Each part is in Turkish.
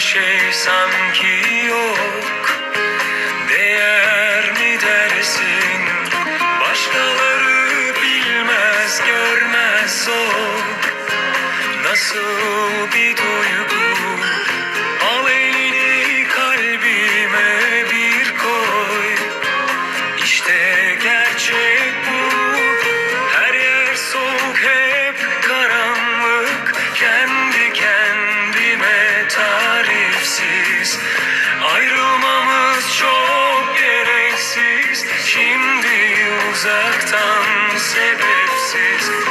şey sanki yok. Değer mi dersin? Başkaları bilmez görmez o. Nasıl bir durum uzaktan sebepsiz.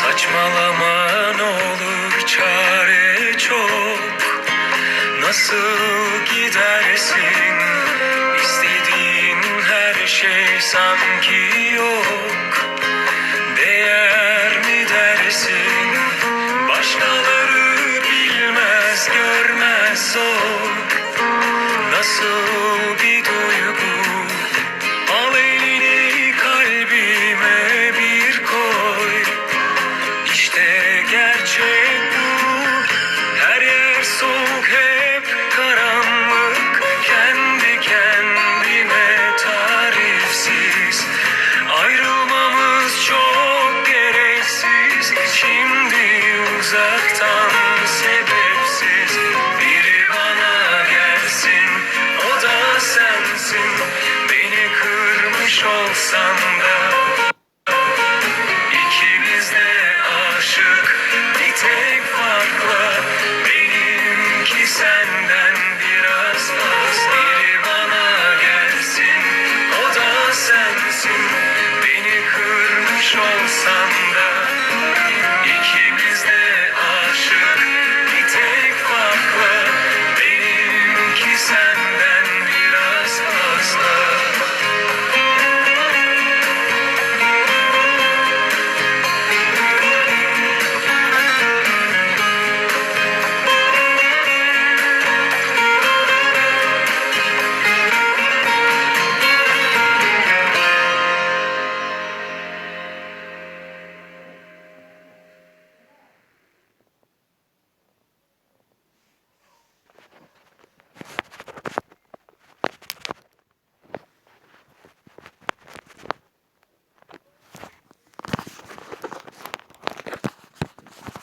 Saçmalama ne olur çare çok. Nasıl gidersin? İstediğin her şey sanki yok. Değer mi dersin? Başkaları bilmez görmez o. Nasıl Sunday.